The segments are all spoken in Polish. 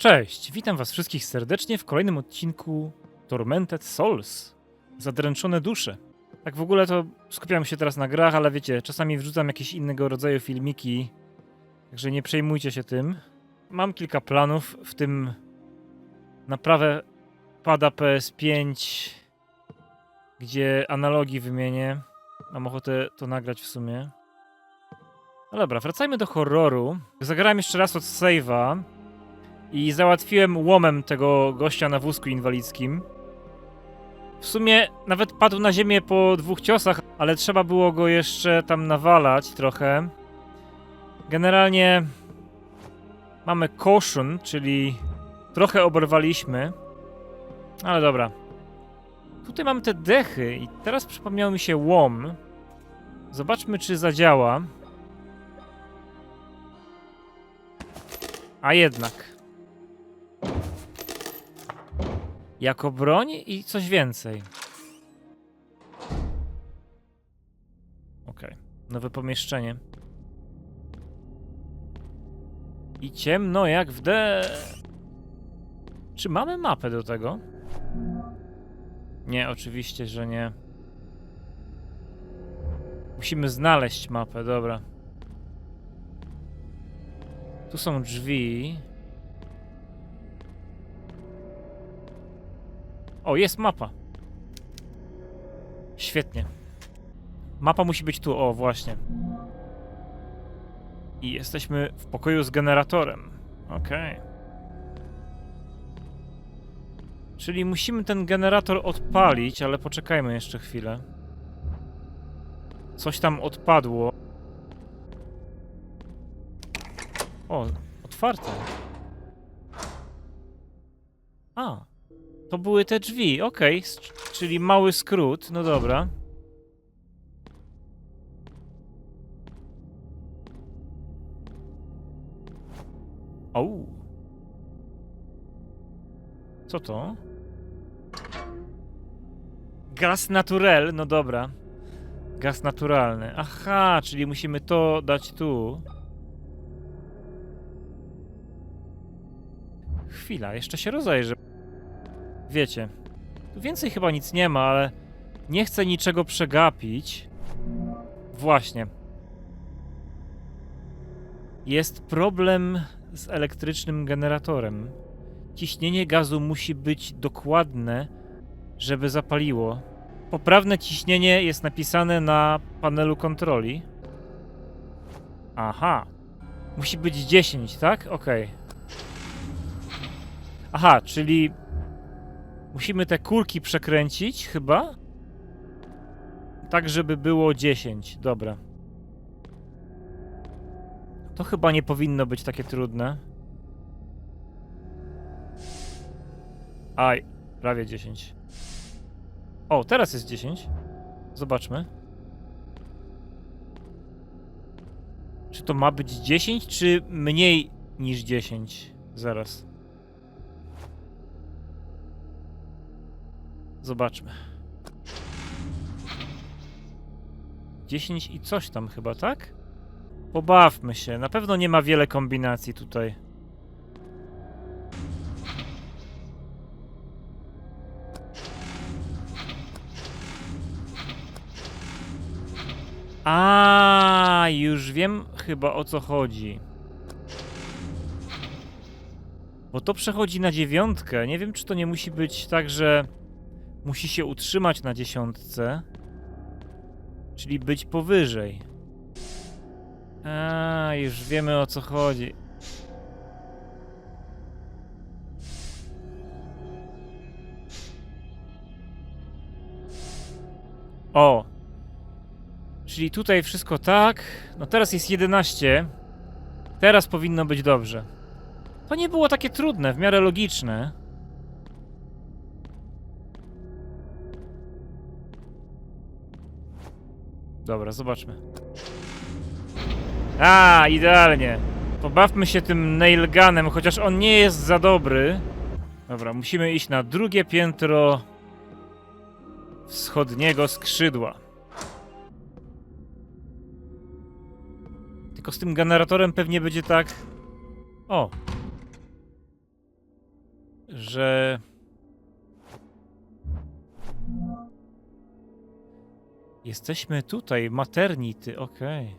Cześć, witam was wszystkich serdecznie w kolejnym odcinku Tormented Souls. Zadręczone dusze. Tak w ogóle to skupiam się teraz na grach, ale wiecie, czasami wrzucam jakieś innego rodzaju filmiki, także nie przejmujcie się tym. Mam kilka planów, w tym naprawę pada PS5, gdzie analogii wymienię. Mam ochotę to nagrać w sumie. No dobra, wracajmy do horroru. Zagrałem jeszcze raz od save'a. I załatwiłem łomem tego gościa na wózku inwalidzkim. W sumie nawet padł na ziemię po dwóch ciosach, ale trzeba było go jeszcze tam nawalać trochę. Generalnie mamy caution, czyli trochę oberwaliśmy. Ale dobra. Tutaj mamy te dechy i teraz przypomniał mi się łom. Zobaczmy, czy zadziała. A jednak. Jako broń i coś więcej. Okej. Nowe pomieszczenie. I ciemno jak w de... Czy mamy mapę do tego? Nie, oczywiście, że nie. Musimy znaleźć mapę, dobra. Tu są drzwi. O, jest mapa. Świetnie. Mapa musi być tu, o właśnie. I jesteśmy w pokoju z generatorem. Okej. Czyli musimy ten generator odpalić, ale poczekajmy jeszcze chwilę. Coś tam odpadło. O, otwarte. To były te drzwi, okej. s- Czyli mały skrót, no dobra. O. Co to? Gaz naturel, no dobra. Gaz naturalny. Aha, czyli musimy to dać tu. Chwila, jeszcze się rozejrzę. Wiecie, tu więcej chyba nic nie ma, ale nie chcę niczego przegapić. Właśnie. Jest problem z elektrycznym generatorem. Ciśnienie gazu musi być dokładne, żeby zapaliło. Poprawne ciśnienie jest napisane na panelu kontroli. Aha. Musi być 10, tak? Okej. Aha, czyli musimy te kurki przekręcić chyba? Tak, żeby było 10. Dobra. To chyba nie powinno być takie trudne. Aj, prawie 10. O, teraz jest 10. Zobaczmy. Czy to ma być 10, czy mniej niż 10? Zaraz. Zobaczmy. 10 i coś tam chyba, tak? Pobawmy się. Na pewno nie ma wiele kombinacji tutaj. A, już wiem chyba o co chodzi. Bo to przechodzi na dziewiątkę. Nie wiem, czy to nie musi być tak, że musi się utrzymać na dziesiątce. Czyli być powyżej. A, już wiemy o co chodzi. O! Czyli tutaj wszystko tak. No teraz jest 11. Teraz powinno być dobrze. To nie było takie trudne, w miarę logiczne. Dobra, zobaczmy. A, idealnie. Pobawmy się tym nailgunem, chociaż on nie jest za dobry. Dobra, musimy iść na drugie piętro wschodniego skrzydła. Tylko z tym generatorem pewnie będzie tak. O. Że. Jesteśmy tutaj, maternity, okej.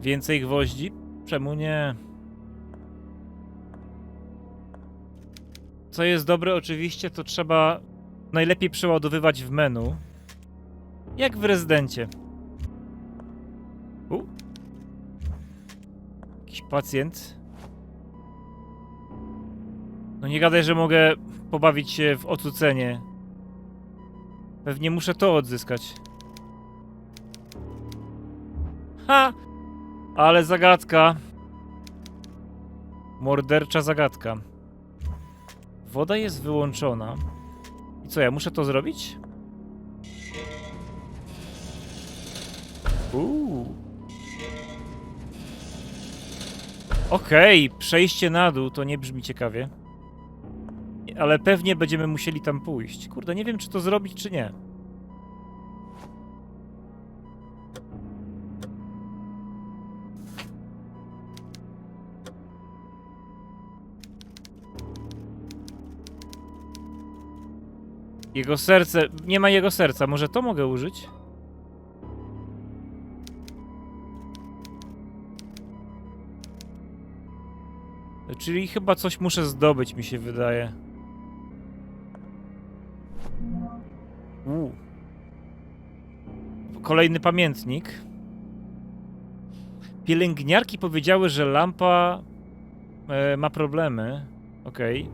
Więcej gwoździ? Czemu nie? Co jest dobre, oczywiście, to trzeba najlepiej przeładowywać w menu. Jak w rezydencie. U. Jakiś pacjent. No nie gadaj, że mogę pobawić się w ocucenie. Pewnie muszę to odzyskać. Ha! Ale zagadka. Mordercza zagadka. Woda jest wyłączona. I co, ja muszę to zrobić? Uuu. Okej, przejście na dół to nie brzmi ciekawie. Ale pewnie będziemy musieli tam pójść. Kurde, nie wiem czy to zrobić, czy nie. Jego serce. Nie ma jego serca. Może to mogę użyć? Czyli chyba coś muszę zdobyć, mi się wydaje. Kolejny pamiętnik. Pielęgniarki powiedziały, że lampa e, ma problemy. Okej.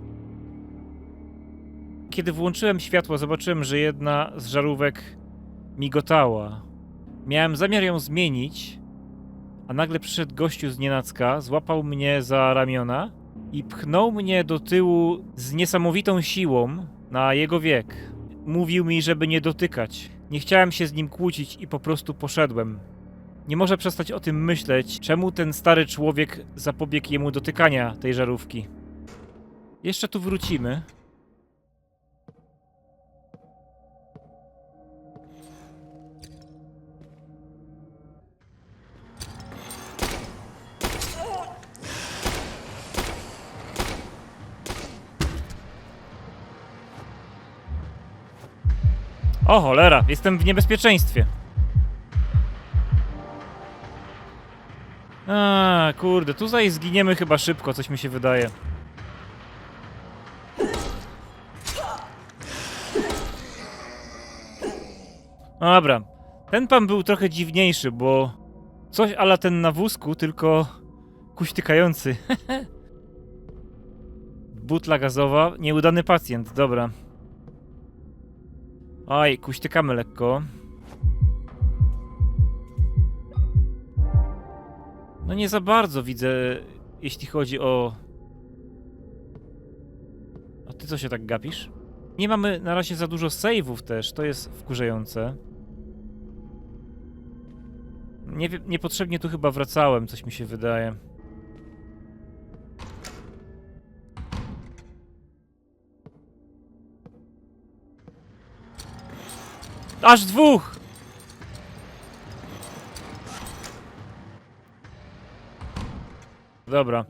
Kiedy włączyłem światło, zobaczyłem, że jedna z żarówek migotała. Miałem zamiar ją zmienić, a nagle przyszedł gościu z nienacka, złapał mnie za ramiona i pchnął mnie do tyłu z niesamowitą siłą na jego wiek. Mówił mi, żeby nie dotykać. Nie chciałem się z nim kłócić i po prostu poszedłem. Nie może przestać o tym myśleć, czemu ten stary człowiek zapobiegł jemu dotykania tej żarówki. Jeszcze tu wrócimy. O cholera, jestem w niebezpieczeństwie. A, kurde, tutaj zginiemy chyba szybko, coś mi się wydaje. Dobra, ten pan był trochę dziwniejszy, bo coś ala ten na wózku, tylko kuśtykający. Butla gazowa, nieudany pacjent, dobra. Oj, kuśtykamy lekko. No nie za bardzo widzę, jeśli chodzi o... A ty co się tak gapisz? Nie mamy na razie za dużo save'ów też, to jest wkurzające. Nie, niepotrzebnie tu chyba wracałem, coś mi się wydaje. Aż dwóch! Dobra.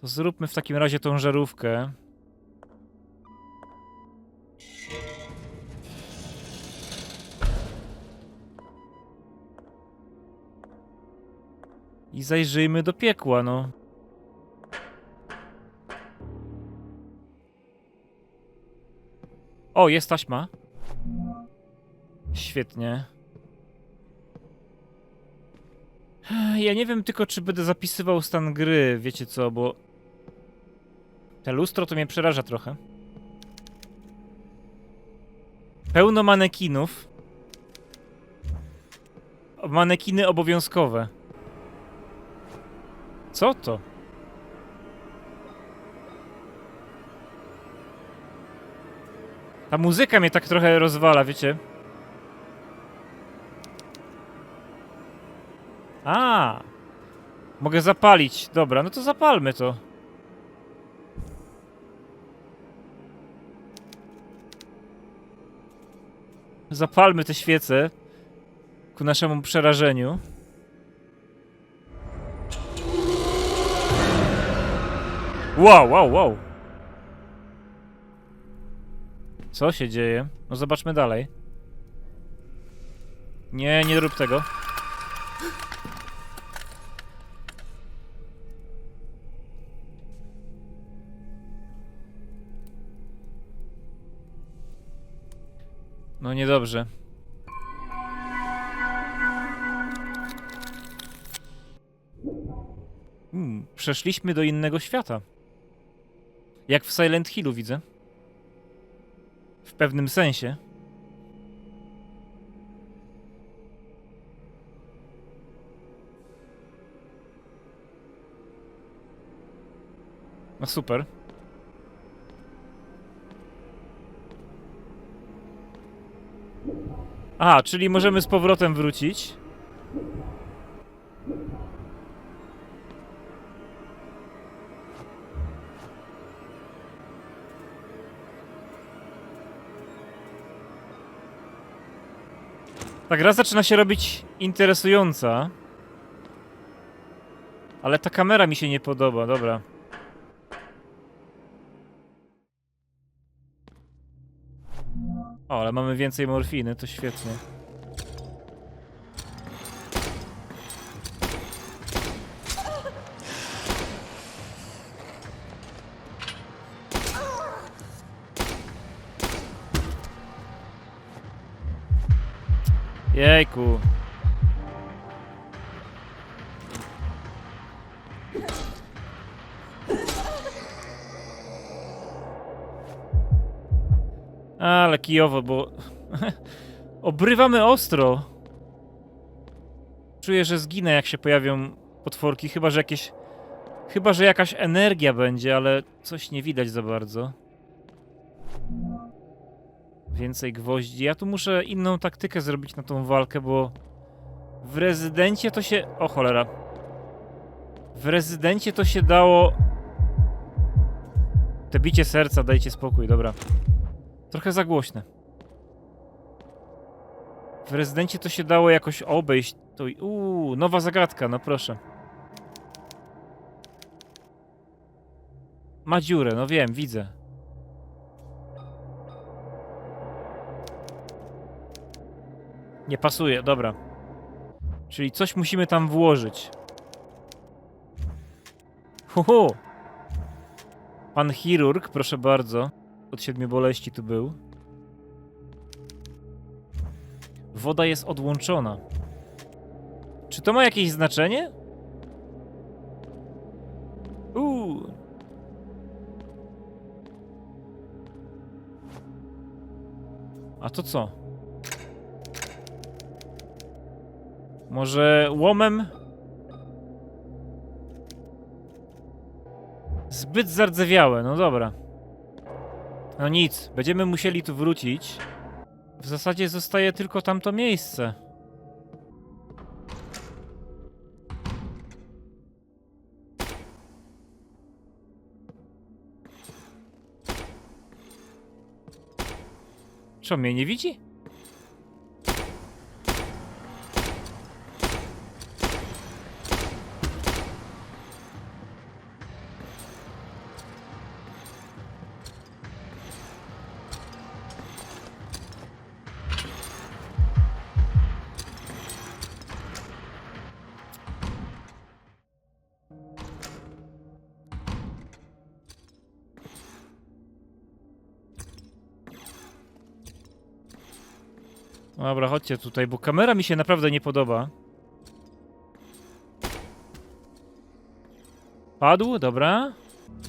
To zróbmy w takim razie tą żarówkę. I zajrzyjmy do piekła, no. O, jest taśma. Świetnie. Ja nie wiem tylko, czy będę zapisywał stan gry, wiecie co, bo... Te lustro to mnie przeraża trochę. Pełno manekinów. Manekiny obowiązkowe. Co to? Ta muzyka mnie tak trochę rozwala, wiecie? A, mogę zapalić. Dobra, no to zapalmy to. Zapalmy te świece ku naszemu przerażeniu. Wow, wow, wow. Co się dzieje? No zobaczmy dalej. Nie, nie rób tego. No niedobrze. Hmm, przeszliśmy do innego świata. Jak w Silent Hillu widzę. W pewnym sensie. No super. Aha, czyli możemy z powrotem wrócić. Ta gra zaczyna się robić interesująca. Ale ta kamera mi się nie podoba, dobra. O, ale mamy więcej morfiny, to świetnie. Jejku. Kijowo, bo obrywamy ostro. Czuję, że zginę, jak się pojawią potworki, chyba że jakieś. Chyba, że jakaś energia będzie, ale coś nie widać za bardzo. Więcej gwoździ. Ja tu muszę inną taktykę zrobić na tą walkę, bo w rezydencie to się. O cholera. W rezydencie to się dało. Te bicie serca, dajcie spokój, dobra. Trochę za głośne. W rezydencie to się dało jakoś obejść. To... Uuu, nowa zagadka, no proszę. Ma dziurę, no wiem, widzę. Nie pasuje, dobra. Czyli coś musimy tam włożyć. Huhu! Pan chirurg, proszę bardzo. Od siedmiu boleści tu był. Woda jest odłączona. Czy to ma jakieś znaczenie? Uuu. A to co? Może łomem? Zbyt zardzewiałe, no dobra. No nic, będziemy musieli tu wrócić. W zasadzie zostaje tylko tamto miejsce. Co, mnie nie widzi? Dobra, chodźcie tutaj, bo kamera mi się naprawdę nie podoba. Padł, dobra.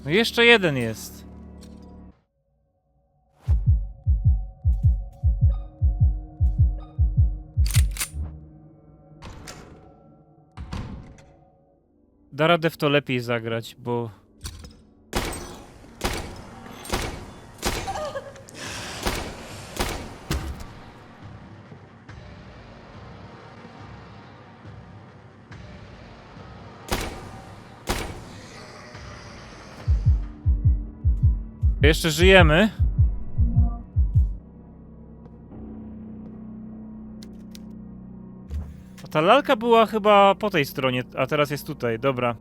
No jeszcze jeden jest. Da radę w to lepiej zagrać, bo Jeszcze żyjemy. A ta lalka była chyba po tej stronie, a teraz jest tutaj, dobra.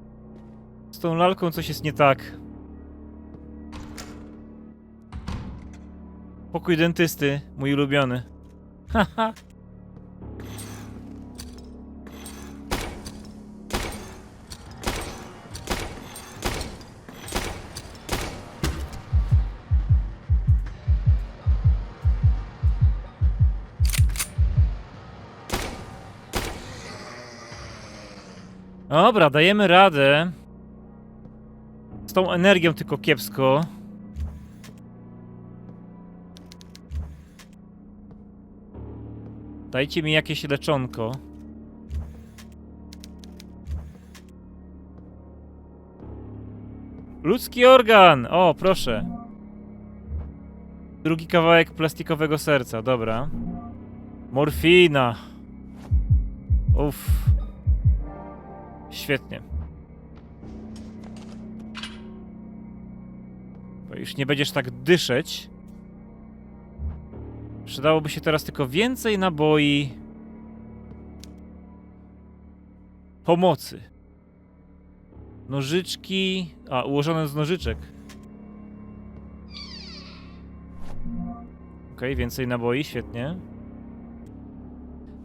Z tą lalką coś jest nie tak. Pokój dentysty, mój ulubiony. Haha. Dobra, dajemy radę. Z tą energią tylko kiepsko. Dajcie mi jakieś leczonko. Ludzki organ! O, proszę. Drugi kawałek plastikowego serca, dobra. Morfina. Uff. Świetnie. Bo już nie będziesz tak dyszeć. Przydałoby się teraz tylko więcej naboi. Pomocy. Nożyczki. A, ułożone z nożyczek. Okej, więcej naboi, świetnie.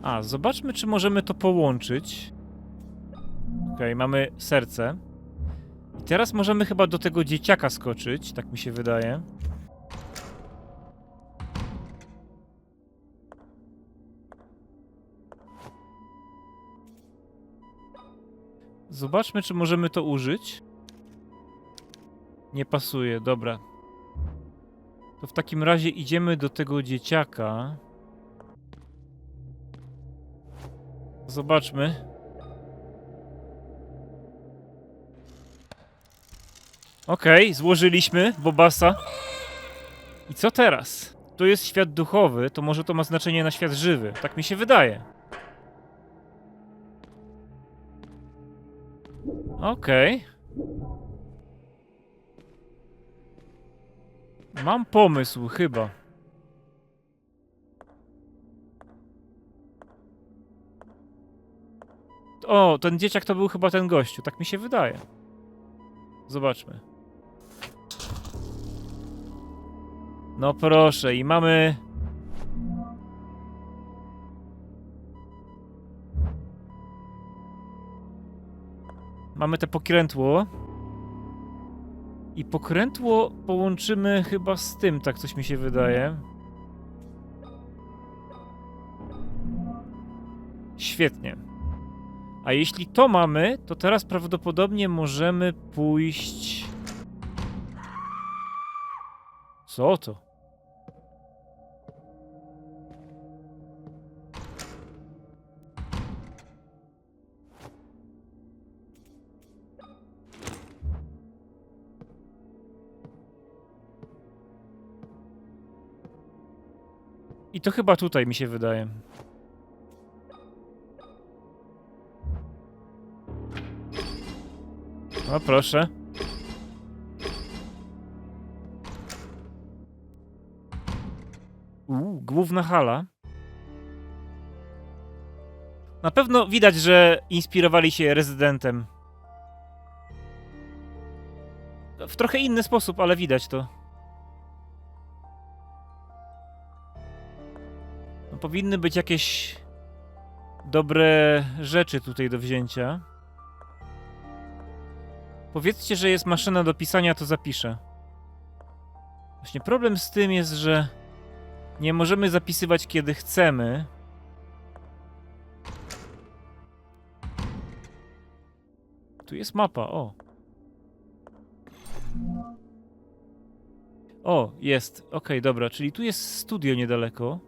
A, zobaczmy, czy możemy to połączyć. Okej, mamy serce. I teraz możemy chyba do tego dzieciaka skoczyć, tak mi się wydaje. Zobaczmy, czy możemy to użyć. Nie pasuje, dobra. To w takim razie idziemy do tego dzieciaka. Zobaczmy. Okej, złożyliśmy Bobasa. I co teraz? To jest świat duchowy, to może to ma znaczenie na świat żywy. Tak mi się wydaje. Okej. Mam pomysł, chyba. O, ten dzieciak to był chyba ten gościu, tak mi się wydaje. Zobaczmy. No proszę, i mamy. Mamy te pokrętło. I pokrętło połączymy chyba z tym, tak coś mi się wydaje. Świetnie. A jeśli to mamy, to teraz prawdopodobnie możemy pójść. Co to? I to chyba tutaj mi się wydaje. O, proszę. Uuu, główna hala. Na pewno widać, że inspirowali się rezydentem. W trochę inny sposób, ale widać to. Powinny być jakieś dobre rzeczy tutaj do wzięcia. Powiedzcie, że jest maszyna do pisania, to zapiszę. Właśnie problem z tym jest, że nie możemy zapisywać kiedy chcemy. Tu jest mapa, o. O, jest. Okej, dobra, czyli tu jest studio niedaleko.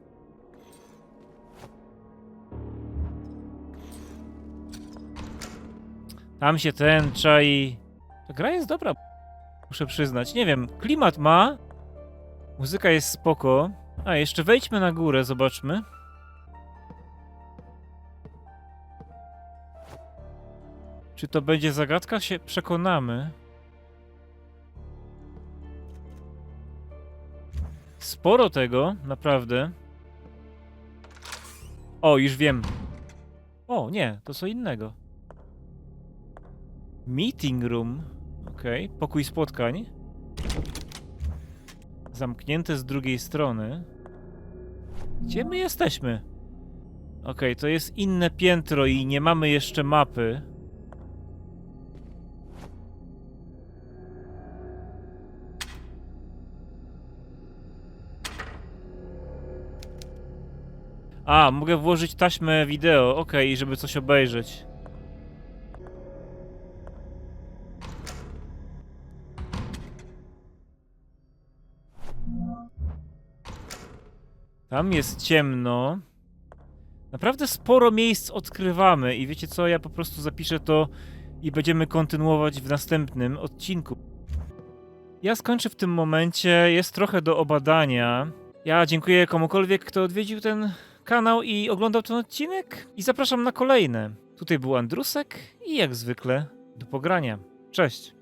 Tam się ten czai. Ta gra jest dobra, muszę przyznać. Nie wiem, klimat ma. Muzyka jest spoko. A, jeszcze wejdźmy na górę, zobaczmy. Czy to będzie zagadka? Się przekonamy. Sporo tego, naprawdę. O, już wiem. O, nie, to co innego. Meeting room. Okej, pokój spotkań. Zamknięte z drugiej strony. Gdzie my jesteśmy? Okej, to jest inne piętro i nie mamy jeszcze mapy. A, mogę włożyć taśmę wideo, okej, żeby coś obejrzeć. Tam jest ciemno. Naprawdę sporo miejsc odkrywamy i wiecie co, ja po prostu zapiszę to i będziemy kontynuować w następnym odcinku. Ja skończę w tym momencie, jest trochę do obadania. Ja dziękuję komukolwiek, kto odwiedził ten kanał i oglądał ten odcinek i zapraszam na kolejne. Tutaj był Andrusek i jak zwykle do pogrania. Cześć!